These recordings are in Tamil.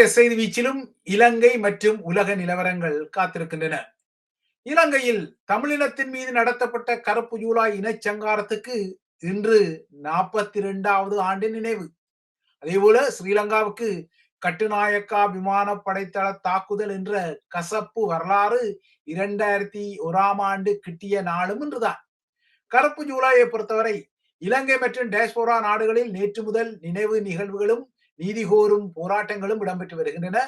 இன்றைய செய்தி வீச்சிலும் இலங்கை மற்றும் உலக நிலவரங்கள் காத்திருக்கின்றன. இலங்கையில் தமிழினத்தின் மீது நடத்தப்பட்ட கருப்பு ஜூலாய் இனச்சங்காரத்துக்கு இன்று நாற்பத்தி இரண்டாவது ஆண்டு நினைவு. அதேபோல ஸ்ரீலங்காவுக்கு கட்டுநாயக்கா விமான படைத்தள தாக்குதல் என்ற கசப்பு வரலாறு இரண்டாயிரத்தி ஒராம் ஆண்டு கிட்டிய நாளும் இன்றுதான். கருப்பு ஜூலாயை பொறுத்தவரை இலங்கை மற்றும் டேஸ்போரா நாடுகளில் நேற்று முதல் நினைவு நிகழ்வுகளும் நீதி கோரும் போராட்டங்களும் இடம்பெற்று வருகின்றன.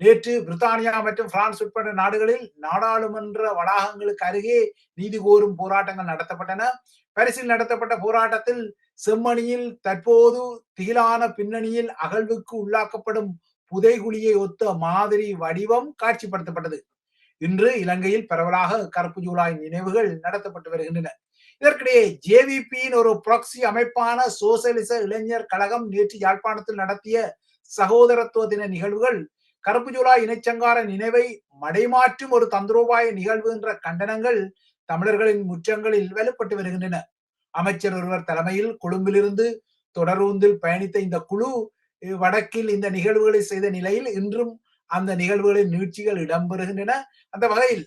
நேற்று பிரித்தானியா மற்றும் பிரான்ஸ் உட்பட நாடுகளில் நாடாளுமன்ற வளாகங்களுக்கு அருகே நீதி கோரும் போராட்டங்கள் நடத்தப்பட்டன. பரிசில் நடத்தப்பட்ட போராட்டத்தில் செம்மணியில் தற்போது திகிலான பின்னணியில் அகழ்வுக்கு உள்ளாக்கப்படும் புதைகுழியை ஒத்த மாதிரி வடிவம் காட்சிப்படுத்தப்பட்டது. இன்று இலங்கையில் பரவலாக கருப்பு ஜூலாய் நினைவுகள் நடத்தப்பட்டு வருகின்றன. இதற்கிடையே ஜேவிபியின் ஒரு ப்ராக்சி அமைப்பான சோசியலிச இளைஞர் கழகம் நேற்று யாழ்ப்பாணத்தில் நடத்திய சகோதரத்துவ தின நிகழ்வுகள் கருப்பு ஜூலா இனச்சங்கார நினைவை மடைமாற்றும் ஒரு தந்திரோபாய நிகழ்வு என்ற கண்டனங்கள் தமிழர்களின் முற்றங்களில் வெளிப்பட்டு வருகின்றன. அமைச்சர் ஒருவர் தலைமையில் கொழும்பிலிருந்து தொடரூந்தில் பயணித்த இந்த குழு வடக்கில் இந்த நிகழ்வுகளை செய்த நிலையில் இன்றும் அந்த நிகழ்வுகளின் நீட்சிகள் இடம்பெறுகின்றன. அந்த வகையில்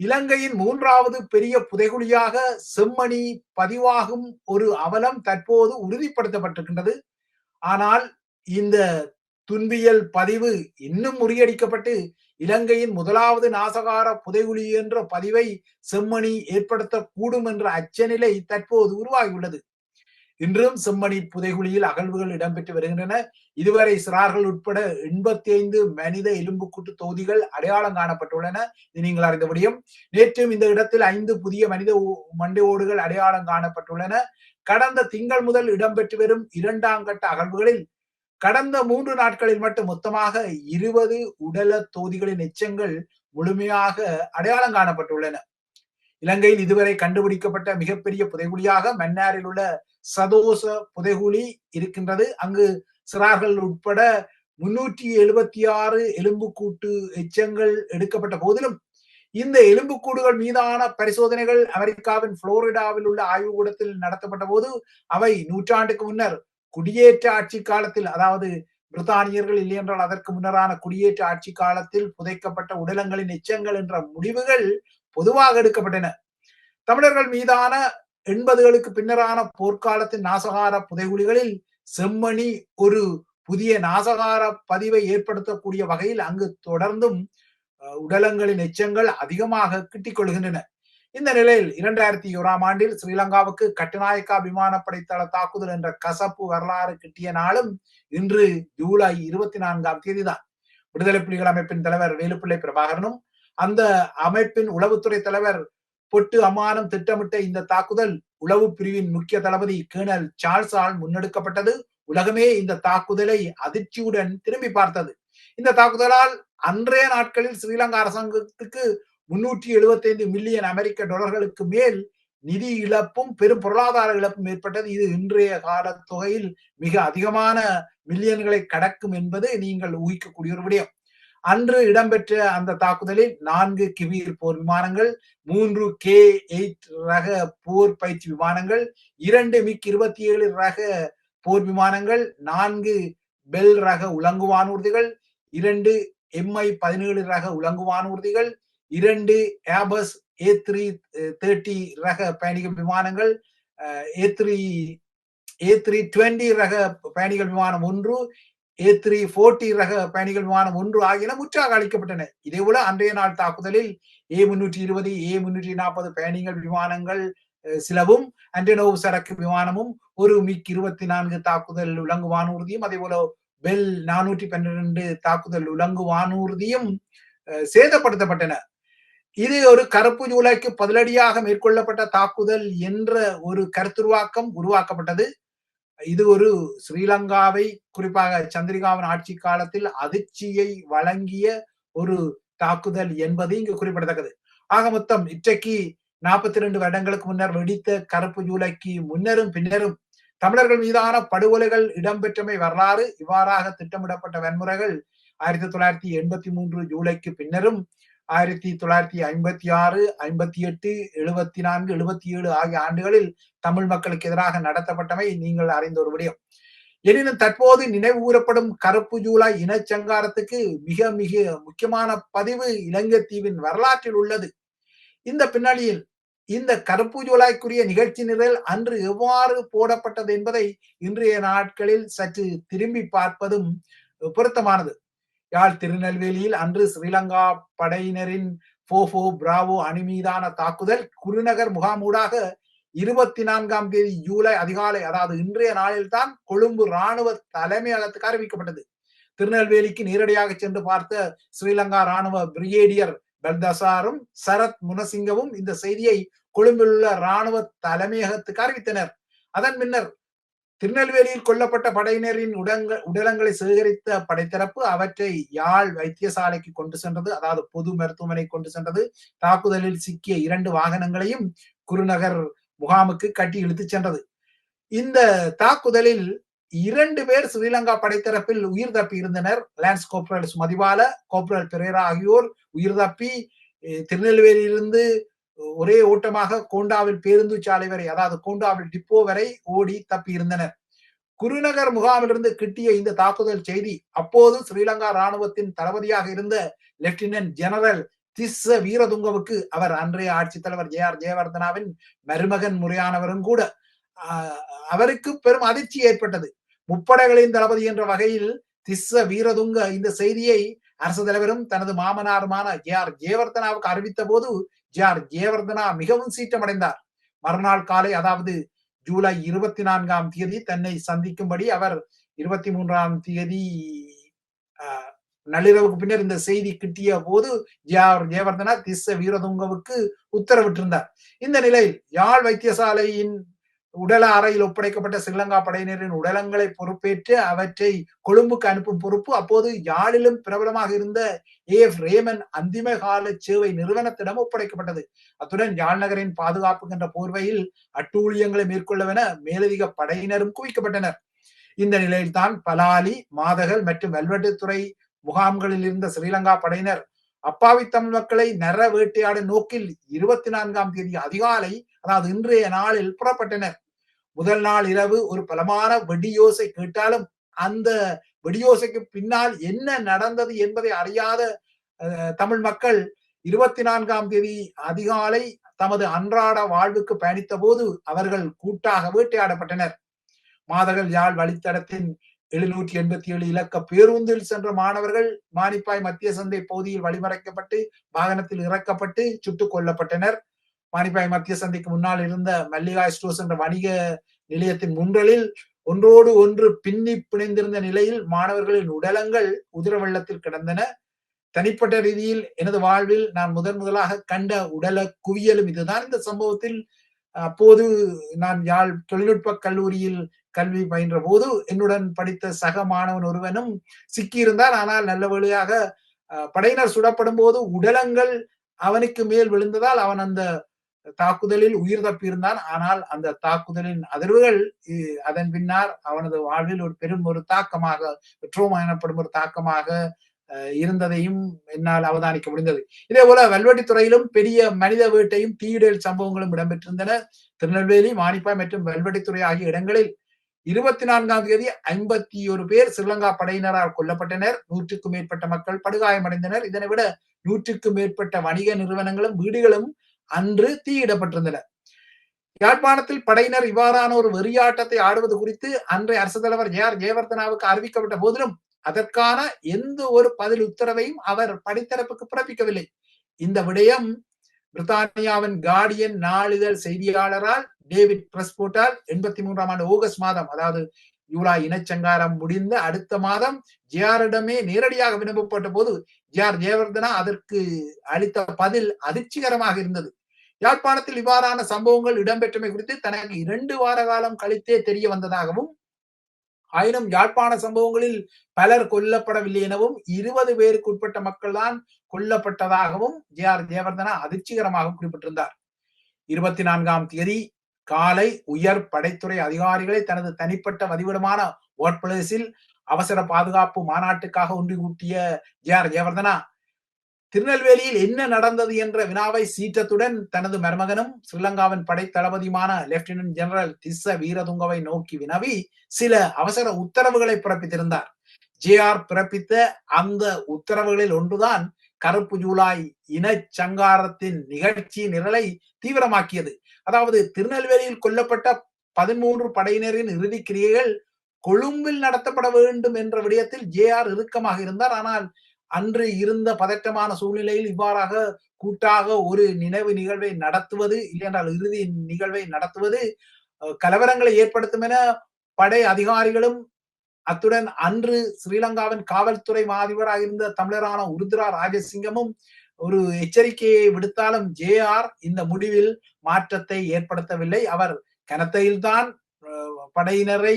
இலங்கையின் மூன்றாவது பெரிய புதைகுழியாக செம்மணி பதிவாகும் ஒரு அவலம் தற்போது உறுதிப்படுத்தப்பட்டிருக்கின்றது. ஆனால் இந்த துன்பியல் பதிவு இன்னும் முறியடிக்கப்பட்டு இலங்கையின் முதலாவது நாசகார புதைகுழி என்ற பதிவை செம்மணி ஏற்படுத்தக்கூடும் என்ற அச்சநிலை தற்போது உருவாகியுள்ளது. இன்றும் செம்மணி புதைகுழியில் அகழ்வுகள் இடம்பெற்று வருகின்றன. இதுவரை சிறார்கள் உட்பட எண்பத்தி ஐந்து மனித எலும்புக்கூட்டு தொகுதிகள் அடையாளம் காணப்பட்டுள்ளன. இது நீங்கள் அறிந்த முடியும். நேற்றும் இந்த இடத்தில் ஐந்து புதிய மனித மண்டை ஓடுகள் அடையாளம் காணப்பட்டுள்ளன. கடந்த திங்கள் முதல் இடம்பெற்று வரும் இரண்டாம் கட்ட அகழ்வுகளில் கடந்த மூன்று நாட்களில் மட்டும் மொத்தமாக இருபது உடல தொகுதிகளின் எச்சங்கள் முழுமையாக அடையாளம் காணப்பட்டுள்ளன. இலங்கையில் இதுவரை கண்டுபிடிக்கப்பட்ட மிகப்பெரிய புதைகுழியாக மன்னாரில் உள்ள சதோச புதைகுழி இருக்கின்றது. அங்கு சிறார்கள் உட்பட முன்னூற்றி எழுபத்தி ஆறு எலும்புக்கூட்டு எச்சங்கள் எடுக்கப்பட்ட போதிலும் இந்த எலும்புக்கூடுகள் மீதான பரிசோதனைகள் அமெரிக்காவின் புளோரிடாவில் உள்ள ஆய்வுக்கூடத்தில் நடத்தப்பட்ட போது அவை நூற்றாண்டுக்கு முன்னர் குடியேற்ற ஆட்சி காலத்தில் அதாவது பிரித்தானியர்கள் இல்லை என்றால் அதற்கு முன்னரான குடியேற்ற ஆட்சி காலத்தில் புதைக்கப்பட்ட உடலங்களின் எச்சங்கள் என்ற முடிவுகள் பொதுவாக எடுக்கப்பட்டன. தமிழர்கள் மீதான எண்பதுகளுக்கு பின்னரான போர்க்காலத்தின் நாசகார புதைகுழிகளில் செம்மணி ஒரு புதிய நாசகார பதிவை ஏற்படுத்தக்கூடிய வகையில் அங்கு தொடர்ந்தும் உடலங்களின் எச்சங்கள் அதிகமாக கிட்டிக்கொள்கின்றன. இந்த நிலையில் இரண்டாயிரத்தி ஓராம் ஆண்டில் ஸ்ரீலங்காவுக்கு கட்டுநாயக்கா விமானப்படை தள தாக்குதல் என்ற கசப்பு வரலாறு கிட்டிய நாளும் இன்று ஜூலை இருபத்தி நான்காம் தேதிதான். விடுதலை புலிகள் அமைப்பின் தலைவர் வேலுப்பிள்ளை பிரபாகரனும் அந்த அமைப்பின் உளவுத்துறை தலைவர் பொட்டு அமானம் திட்டமிட்ட இந்த தாக்குதல் உளவு பிரிவின் முக்கிய தளபதி கேர்னல் சார்ல்ஸால் முன்னெடுக்கப்பட்டது. உலகமே இந்த தாக்குதலை அதிர்ச்சியுடன் திரும்பி பார்த்தது. இந்த தாக்குதலால் அன்றைய நாட்களில் ஸ்ரீலங்கா அரசாங்கத்துக்கு முன்னூற்றி எழுபத்தி ஐந்து மில்லியன் அமெரிக்க டாலர்களுக்கு மேல் நிதி இழப்பும் பெரும் பொருளாதார இழப்பும் ஏற்பட்டது. இது இன்றைய கால தொகையில் மிக அதிகமான மில்லியன்களை கடக்கும் என்பது நீங்கள் ஊகிக்கக்கூடிய ஒரு விடயம். அன்று இடம்பெற்ற அந்த தாக்குதலில் நான்கு கிவீர் போர் விமானங்கள் மூன்று கே எயிட் ரக போர் பயிற்சி விமானங்கள் இரண்டு மிக் இருபத்தி ஏழு ரக போர் விமானங்கள் நான்கு பெல் ரக உலங்கு வானூர்திகள் இரண்டு எம்ஐ பதினேழு ரக உலங்கு வானூர்திகள் இரண்டு ஏபஸ் ஏ த்ரீ தேர்ட்டி ரக பயணிகள் விமானங்கள் A three A three twenty ரக பயணிகள் விமானம் ஒன்று ஏ த்ரீ போர்ட்டி ரக பயணிகள் விமானம் ஒன்று ஆகியன முற்றாக அளிக்கப்பட்டன. இதே போல அன்றைய நாள் தாக்குதலில் ஏ முன்னூற்றி இருபது ஏ முன்னூற்றி நாற்பது பயணிகள் விமானங்கள் சிலவும் அண்டனோவ் சரக்கு விமானமும் ஒரு மிக் இருபத்தி நான்கு தாக்குதல் உலங்கு வானூர்தியும் அதே போல பெல் நானூற்றி பன்னிரண்டு தாக்குதல் உலங்கு வானூர்தியும் சேதப்படுத்தப்பட்டன. இது ஒரு கருப்பு ஜூலைக்கு பதிலடியாக மேற்கொள்ளப்பட்ட தாக்குதல் என்ற ஒரு கருத்துருவாக்கம் உருவாக்கப்பட்டது. இது ஒரு ஸ்ரீலங்காவை குறிப்பாக சந்திரிகாவின் ஆட்சி காலத்தில் அதிர்ச்சியை வழங்கிய ஒரு தாக்குதல் என்பது இங்கு குறிப்பிடத்தக்கது. ஆக மொத்தம் இன்றைக்கு நாற்பத்தி ரெண்டு வருடங்களுக்கு முன்னர் வெடித்த கருப்பு ஜூலைக்கு முன்னரும் பின்னரும் தமிழர்கள் மீதான படுகொலைகள் இடம்பெற்றமை வரலாறு. இவ்வாறாக திட்டமிடப்பட்ட வன்முறைகள் ஆயிரத்தி தொள்ளாயிரத்தி எண்பத்தி மூன்று ஜூலைக்கு பின்னரும் ஆயிரத்தி தொள்ளாயிரத்தி ஐம்பத்தி ஆறு ஐம்பத்தி எட்டு எழுபத்தி நான்கு எழுபத்தி ஏழு ஆகிய ஆண்டுகளில் தமிழ் மக்களுக்கு எதிராக நடத்தப்பட்டமை நீங்கள் அறிந்த ஒரு விடயம். எனினும் தற்போது நினைவு கூறப்படும் கருப்பு ஜூலை இனச்சங்காரத்துக்கு மிக மிக முக்கியமான பதிவு இலங்கை தீவின் வரலாற்றில் உள்ளது. இந்த பின்னணியில் இந்த கருப்பு ஜூலாய்க்குரிய நிகழ்ச்சி நிரல் அன்று எவ்வாறு போடப்பட்டது என்பதை இன்றைய நாட்களில் சற்று திரும்பி பார்ப்பதும் பொருத்தமானது. யாழ் திருநெல்வேலியில் அன்று ஸ்ரீலங்கா படையினரின் போபோ பிராவோ அணி மீதான தாக்குதல் குருநகர் முகாமூடாக இருபத்தி நான்காம் தேதி ஜூலை அதிகாலை அதாவது இன்றைய நாளில்தான் கொழும்பு ராணுவ தலைமையகத்துக்கு அறிவிக்கப்பட்டது. திருநெல்வேலிக்கு நேரடியாக சென்று பார்த்த ஸ்ரீலங்கா ராணுவ பிரிகேடியர் பல்தசாரும் சரத் முனசிங்கவும் இந்த செய்தியை கொழும்பில் உள்ள ராணுவ தலைமையகத்துக்கு அறிவித்தனர். அதன் பின்னர் திருநெல்வேலியில் கொல்லப்பட்ட படையினரின் உடங்க உடலங்களை சேகரித்த படைத்தரப்பு அவற்றை யாழ் வைத்தியசாலைக்கு கொண்டு சென்றது. அதாவது பொது மருத்துவமனை கொண்டு சென்றது. தாக்குதலில் சிக்கிய இரண்டு வாகனங்களையும் குருநகர் முகாமுக்கு கட்டி இழுத்து சென்றது. இந்த தாக்குதலில் இரண்டு பேர் ஸ்ரீலங்கா படைத்தரப்பில் உயிர் தப்பி இருந்தனர். Lance corporal Mathiwala corporal Perera ஆகியோர் உயிர் தப்பி திருநெல்வேலியிலிருந்து ஒரே ஓட்டமாக கோண்டாவில் பேருந்து சாலை வரை அதாவது கோண்டாவில் டிப்போ வரை ஓடி தப்பி இருந்தனர். குருநகர் முகாமிலிருந்து கிட்டிய இந்த தாக்குதல் செய்தி அப்போது ஸ்ரீலங்கா ராணுவத்தின் தளபதியாக இருந்த லெப்டினன்ட் ஜெனரல் திஸ்ஸ வீரதுங்கவுக்கு அவர் அன்றைய ஆட்சித் தலைவர் ஜே ஆர் ஜெயவர்தனாவின் மருமகன் முறையானவரும் கூட. அவருக்கு பெரும் அதிர்ச்சி ஏற்பட்டது. முப்படைகளின் தளபதி என்ற வகையில் திஸ்ஸ வீரதுங்க இந்த செய்தியை அரசு தலைவரும் தனது மாமனாருமான ஜே ஆர் ஜெயவர்தனாவுக்கு அறிவித்த போது ஜே ஆர் ஜெயவர்தனா மிகவும் சீற்றமடைந்தார். மறுநாள் காலை அதாவது ஜூலை இருபத்தி நான்காம் தேதி தன்னை சந்திக்கும்படி அவர் இருபத்தி மூன்றாம் தேதி நள்ளிரவுக்கு பின்னர் இந்த செய்தி கிட்டிய போது ஜெயவர்தனா திஸ்ஸ வீரதுங்கவுக்கு உத்தரவிட்டிருந்தார். இந்த நிலையில் யாழ் வைத்தியசாலையின் உடல அறையில் ஒப்படைக்கப்பட்ட ஸ்ரீலங்கா படையினரின் உடலங்களை பொறுப்பேற்று அவற்றை கொழும்புக்கு அனுப்பும் பொறுப்பு அப்போது யாழிலும் பிரபலமாக இருந்த ஏ எஃப் ரேமன் அந்திம கால சேவை நிறுவனத்திடம் ஒப்படைக்கப்பட்டது. அத்துடன் யாழ் நகரின் பாதுகாப்பு என்ற போர்வையில் அட்டூழியங்களை மேற்கொள்ளவென மேலதிக படையினரும் குவிக்கப்பட்டனர். இந்த நிலையில்தான் பலாலி மாதகல் மற்றும் வெல்வெட்டுத்துறை முகாம்களில் இருந்த ஸ்ரீலங்கா படையினர் அப்பாவி தமிழ் மக்களை நர வேட்டையாட நோக்கில் இருபத்தி நான்காம் தேதி அதிகாலை அதாவது இன்றைய நாளில் புறப்பட்டனர். முதல் நாள் இரவு ஒரு பலமான வெடியோசை கேட்டாலும் அந்த வெடியோசைக்கு பின்னால் என்ன நடந்தது என்பதை அறியாத தமிழ் மக்கள் இருபத்தி நான்காம் தேதி அதிகாலை தமது அன்றாட வாழ்வுக்கு பயணித்த போது அவர்கள் கூட்டாக வேட்டையாடப்பட்டனர். மாதகள் யாழ் வழித்தடத்தின் எழுநூற்றி எண்பத்தி ஏழு இலக்க பேருந்தில் சென்ற மாணவர்கள் மானிப்பாய் மத்திய சந்தை பகுதியில் வழிமறைக்கப்பட்டு வாகனத்தில் இறக்கப்பட்டு சுட்டுக் கொல்லப்பட்டனர். மானிப்பாய் மத்திய சந்தைக்கு முன்னால் இருந்த மல்லிகா ஸ்டோர்ஸ் என்ற வணிக நிலையத்தின் முன்றலில் ஒன்றோடு ஒன்று பின்னி பிணைந்திருந்த நிலையில் மாணவர்களின் உடலங்கள் உதிர வெள்ளத்தில் கிடந்தன. தனிப்பட்ட ரீதியில் எனது வாழ்வில் நான் முதன் முதலாக கண்ட உடல குவியலும் இதுதான். இந்த சம்பவத்தில் அப்போது நான் யாழ் தொழில்நுட்ப கல்லூரியில் கல்வி பயின்ற போது என்னுடன் படித்த சக மாணவன் ஒருவனும் சிக்கியிருந்தார் ஆனால் நல்ல வழியாக படையினர் சுடப்படும் போது உடலங்கள் அவனுக்கு மேல் விழுந்ததால் அவன் அந்த தாக்குதலில் உயிர் தப்பியிருந்தான். ஆனால் அந்த தாக்குதலின் அதிர்வுகள் அதன் பின்னர் அவனது வாழ்வில் ஒரு பெரும் ஒரு தாக்கமாக ட்ரோமா எனப்படும் ஒரு தாக்கமாக இருந்ததையும் என்னால் அவதானிக்க முடிந்தது. இதே போல வல்வெட்டித்துறையிலும் பெரிய மனித வீட்டையும் தீயிடல் சம்பவங்களும் இடம்பெற்றிருந்தன. திருநெல்வேலி மானிப்பாய் மற்றும் வல்வெட்டித்துறை ஆகிய இடங்களில் இருபத்தி நான்காம் தேதி ஐம்பத்தி ஒரு பேர் ஸ்ரீலங்கா படையினரால் கொல்லப்பட்டனர். நூற்றுக்கும் மேற்பட்ட மக்கள் படுகாயமடைந்தனர். இதனை விட நூற்றுக்கும் மேற்பட்ட வணிக நிறுவனங்களும் வீடுகளும் அன்று தீயிடப்பட்டிருந்தன. யாழ்ப்பாணத்தில் படையினர் இவ்வாறான ஒரு வெறியாட்டத்தை ஆடுவது குறித்து அன்றைய அரசு தலைவர் ஏ ஆர் ஜெயவர்தனாவுக்கு அறிவிக்கப்பட்ட போதிலும் அதற்கான எந்த ஒரு பதில் உத்தரவையும் அவர் படைத்தரப்புக்கு பிறப்பிக்கவில்லை. இந்த விடயம் பிரித்தானியாவின் கார்டியன் நாளிதழ் செய்தியாளரால் டேவிட் பிரஸ்போட்டால் எண்பத்தி மூன்றாம் ஆண்டு ஆகஸ்ட் மாதம் அதாவது யூலா இனச்சங்காரம் முடிந்த அடுத்த மாதம் ஜியாரிடமே நேரடியாக விண்ணப்பப்பட்ட போது ஜிஆர் ஜெயவர்தனா அதற்கு அளித்த பதில் அதிர்ச்சிகரமாக இருந்தது. யாழ்ப்பாணத்தில் இவ்வாறான சம்பவங்கள் இடம்பெற்றமை குறித்து தனக்கு இரண்டு வார காலம் கழித்தே தெரிய வந்ததாகவும் ஆயினும் யாழ்ப்பாண சம்பவங்களில் பலர் கொல்லப்படவில்லை எனவும் இருபது பேருக்கு உட்பட்ட மக்கள் தான் கொல்லப்பட்டதாகவும் ஜே ஆர் ஜெயவர்தனா அதிர்ச்சிகரமாக குறிப்பிட்டிருந்தார். இருபத்தி நான்காம் தேதி காலை உயர் படைத்துறை அதிகாரிகளை தனது தனிப்பட்ட வதிவிடமான ஒர்க் பிளேஸில் அவசர பாதுகாப்பு மாநாட்டுக்காக ஒன்று கூட்டிய ஜே ஆர் ஜெயவர்தனா திருநெல்வேலியில் என்ன நடந்தது என்ற வினாவை சீற்றத்துடன் தனது மருமகனும் ஸ்ரீலங்காவின் படை தளபதியுமான லெப்டினன்ட் ஜெனரல் திஸ்ஸ வீரதுங்கவை நோக்கி வினவி சில அவசர உத்தரவுகளை பிறப்பித்திருந்தார். ஜே ஆர் பிறப்பித்த அந்த உத்தரவுகளில் ஒன்றுதான் கருப்பு ஜூலாய் இனச்சங்காரத்தின் நிகழ்ச்சி நிரலை தீவிரமாக்கியது. அதாவது திருநெல்வேலியில் கொல்லப்பட்ட பதிமூன்று படையினரின் இறுதி கிரியைகள் கொழும்பில் நடத்தப்பட வேண்டும் என்ற விடயத்தில் ஜே ஆர் இறுக்கமாக இருந்தார். ஆனால் அன்று இருந்த பதட்டமான சூழ்நிலையில் இவ்வாறாக கூட்டாக ஒரு நினைவு நிகழ்வை நடத்துவது இல்லையென்றால் இறுதி நிகழ்வை நடத்துவது கலவரங்களை ஏற்படுத்தும் என படை அதிகாரிகளும் அத்துடன் அன்று ஸ்ரீலங்காவின் காவல்துறை மாதிபராக இருந்த தமிழரான உருத்ரா ராஜசிங்கமும் ஒரு எச்சரிக்கையை விடுத்தாலும் ஜே ஆர் இந்த முடிவில் மாற்றத்தை ஏற்படுத்தவில்லை. அவர் கனத்தையில்தான் படையினரை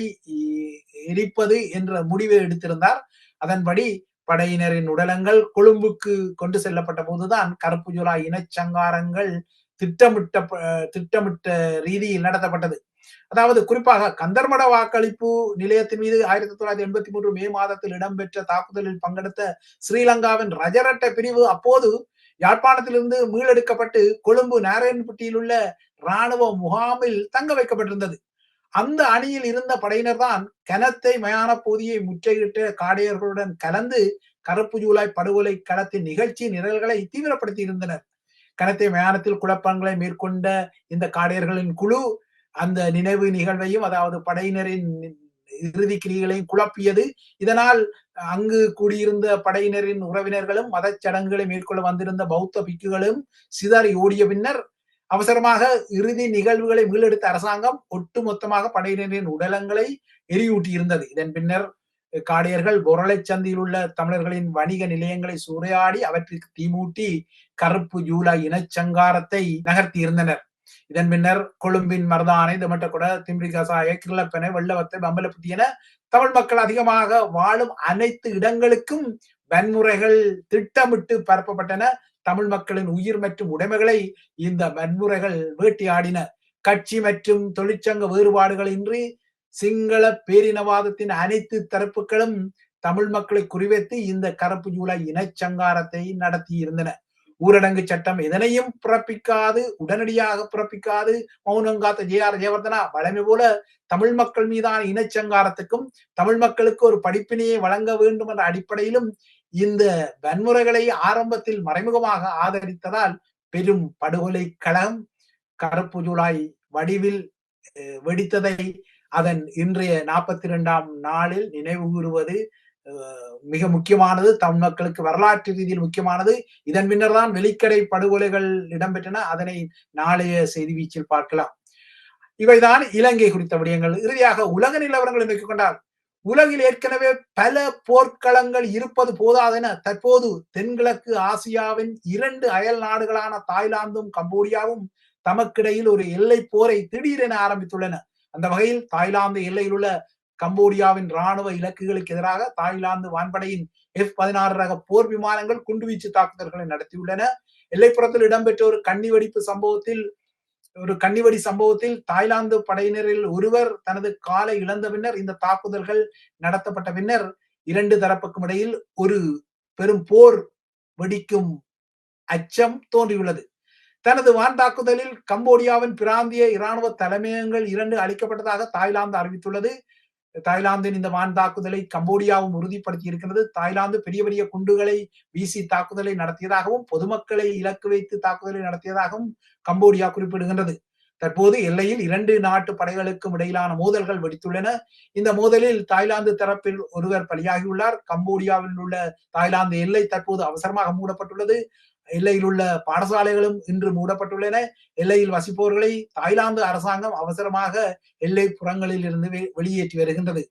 எரிப்பது என்ற முடிவை எடுத்திருந்தார். அதன்படி படையினரின் உடலங்கள் கொழும்புக்கு கொண்டு செல்லப்பட்ட போதுதான் கருப்பு ஜுலா இனச்சங்காரங்கள் திட்டமிட்ட திட்டமிட்ட ரீதியில் நடத்தப்பட்டது. அதாவது குறிப்பாக கந்தர்மட வாக்களிப்பு நிலையத்தின் மீது ஆயிரத்தி தொள்ளாயிரத்தி எண்பத்தி மூன்று மே மாதத்தில் இடம்பெற்ற தாக்குதலில் பங்கெடுத்த ஸ்ரீலங்காவின் ரஜரட்ட பிரிவு அப்போது யாழ்ப்பாணத்திலிருந்து மீளெடுக்கப்பட்டு கொழும்பு நாராயணப்பட்டியில் உள்ள இராணுவ முகாமில் தங்க வைக்கப்பட்டிருந்தது. அந்த அணியில் இருந்த படையினர் தான் கனத்தை மயான பகுதியை முற்றையிட்ட காடையர்களுடன் கலந்து கருப்பு ஜூலாய் படுகொலை களத்தின் நிகழ்ச்சி நிரல்களை தீவிரப்படுத்தி இருந்தனர் கனத்தை மயானத்தில் குழப்பங்களை மேற்கொண்ட இந்த காடையர்களின் குழு அந்த நினைவு நிகழ்வையும் அதாவது படையினரின் இறுதி கிரிகளையும் குழப்பியது. இதனால் அங்கு கூடியிருந்த படையினரின் உறவினர்களும் மதச்சடங்குகளை மேற்கொள்ள வந்திருந்த பௌத்த பிக்குகளும் சிதறி ஓடிய பின்னர் அவசரமாக இறுதி நிகழ்வுகளை மீளெடுத்த அரசாங்கம் ஒட்டுமொத்தமாக படையினரின் உடலங்களை எரியூட்டியிருந்தது. இதன் பின்னர் காடையர்கள் பொருளை சந்தியில் உள்ள தமிழர்களின் வணிக நிலையங்களை சூறையாடி அவற்றிற்கு தீமூட்டி கருப்பு ஜூலை இனச்சங்காரத்தை நகர்த்தி இருந்தனர் இதன் பின்னர் கொழும்பின் மருதானை திமட்டக்குட திம்பிரிகசாய கிருளப்பனை வெள்ளவத்தை பம்பலப்பட்டி என தமிழ் மக்கள் அதிகமாக வாழும் அனைத்து இடங்களுக்கும் வன்முறைகள் திட்டமிட்டு பரப்பப்பட்டன. தமிழ் மக்களின் உயிர் மற்றும் உடைமைகளை இந்த வன்முறைகள் வேட்டையாடின. கட்சி மற்றும் தொழிற்சங்க வேறுபாடுகள் இன்றி சிங்கள பேரினவாதத்தின் அனைத்து தரப்புகளும் தமிழ் மக்களை குறிவைத்து இந்த கருப்பு ஜூலை இனச்சங்காரத்தை நடத்தியிருந்தன. ஊரடங்கு சட்டம் எதனையும் பிறப்பிக்காது உடனடியாக பிறப்பிக்காது. மௌனம் காத்த ஜே ஆர் ஜெயவர்தனா வளமை போல தமிழ் மக்கள் மீதான இனச்சங்காரத்துக்கும் தமிழ் மக்களுக்கு ஒரு படிப்பினையை வழங்க வேண்டும் என்ற அடிப்படையிலும் இந்த வன்முறைகளை ஆரம்பத்தில் மறைமுகமாக ஆதரித்ததால் பெரும் படுகொலை களம் கருப்பு ஜூலாய் வடிவில் வெடித்ததை அதன் இன்றைய நாற்பத்தி இரண்டாம் நாளில் நினைவு கூறுவது மிக முக்கியமானது தமிழ் மக்களுக்கு வரலாற்று ரீதியில் முக்கியமானது. இதன் பின்னர் தான் வெளிக்கடை படுகொலைகள் இடம்பெற்றன. அதனை நாளைய செய்தி வீச்சில் பார்க்கலாம். இவைதான் இலங்கை குறித்த விடயங்கள். இறுதியாக உலக நிலவரங்களை நோக்கிக் கொண்டால் உலகில் ஏற்கனவே பல போர்க்களங்கள் இருப்பது போதாதென தற்போது தென்கிழக்கு ஆசியாவின் இரண்டு அயல் நாடுகளான தாய்லாந்தும் கம்போடியாவும் தமக்கிடையில் ஒரு எல்லை போரை திடீரென ஆரம்பித்துள்ளன. அந்த வகையில் தாய்லாந்து எல்லையில் உள்ள கம்போடியாவின் ராணுவ இலக்குகளுக்கு எதிராக தாய்லாந்து வான்படையின் எஃப் பதினாறு ரக போர் விமானங்கள் குண்டுவீச்சு தாக்குதல்களை நடத்தியுள்ளன. எல்லைப்புறத்தில் இடம்பெற்ற ஒரு கன்னிவெடிப்பு சம்பவத்தில் ஒரு கன்னிவெடி சம்பவத்தில் தாய்லாந்து படையினரில் ஒருவர் தனது காலை இழந்த பின்னர் இந்த தாக்குதல்கள் நடத்தப்பட்ட பின்னர் இரண்டு தரப்புக்கும் இடையில் ஒரு பெரும் போர் வெடிக்கும் அச்சம் தோன்றியுள்ளது. தனது வான் தாக்குதலில் கம்போடியாவின் பிராந்திய இராணுவ தலைமையகங்கள் இரண்டு அளிக்கப்பட்டதாக தாய்லாந்து அறிவித்துள்ளது. தாய்லாந்தின் இந்த வான் தாக்குதலை கம்போடியாவும் உறுதிப்படுத்தி இருக்கிறது. தாய்லாந்து பெரிய பெரிய குண்டுகளை வீசி தாக்குதலை நடத்தியதாகவும் பொதுமக்களை இலக்கு வைத்து தாக்குதலை நடத்தியதாகவும் கம்போடியா குறிப்பிடுகின்றது. தற்போது எல்லையில் இரண்டு நாட்டு படைகளுக்கும் இடையிலான மோதல்கள் வெடித்துள்ளன. இந்த மோதலில் தாய்லாந்து தரப்பில் ஒருவர் பலியாகியுள்ளார். கம்போடியாவில் உள்ள தாய்லாந்து எல்லை தற்போது அவசரமாக மூடப்பட்டுள்ளது. எல்லையில் உள்ள பாடசாலைகளும் இன்று மூடப்பட்டுள்ளன. எல்லையில் வசிப்பவர்களை தாய்லாந்து அரசாங்கம் அவசரமாக எல்லை புறங்களில் இருந்து வெளியேற்றி வருகின்றது.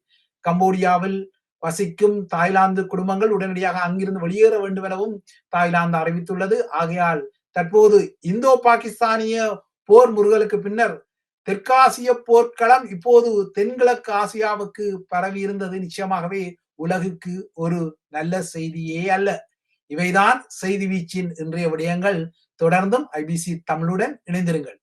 கம்போடியாவில் வசிக்கும் தாய்லாந்து குடும்பங்கள் உடனடியாக அங்கிருந்து வெளியேற வேண்டும் எனவும் தாய்லாந்து அறிவித்துள்ளது. ஆகையால் தற்போது இந்தோ பாகிஸ்தானிய போர் முருகலுக்கு பின்னர் தெற்காசிய போர்க்களம் இப்போது தென்கிழக்கு ஆசியாவுக்கு பரவி இருந்தது நிச்சயமாகவே உலகுக்கு ஒரு நல்ல செய்தியே அல்ல. இவைதான் செய்தி வீச்சின் இன்றைய விடயங்கள். தொடர்ந்தும் ஐபிசி தமிழுடன் இணைந்திருங்கள்.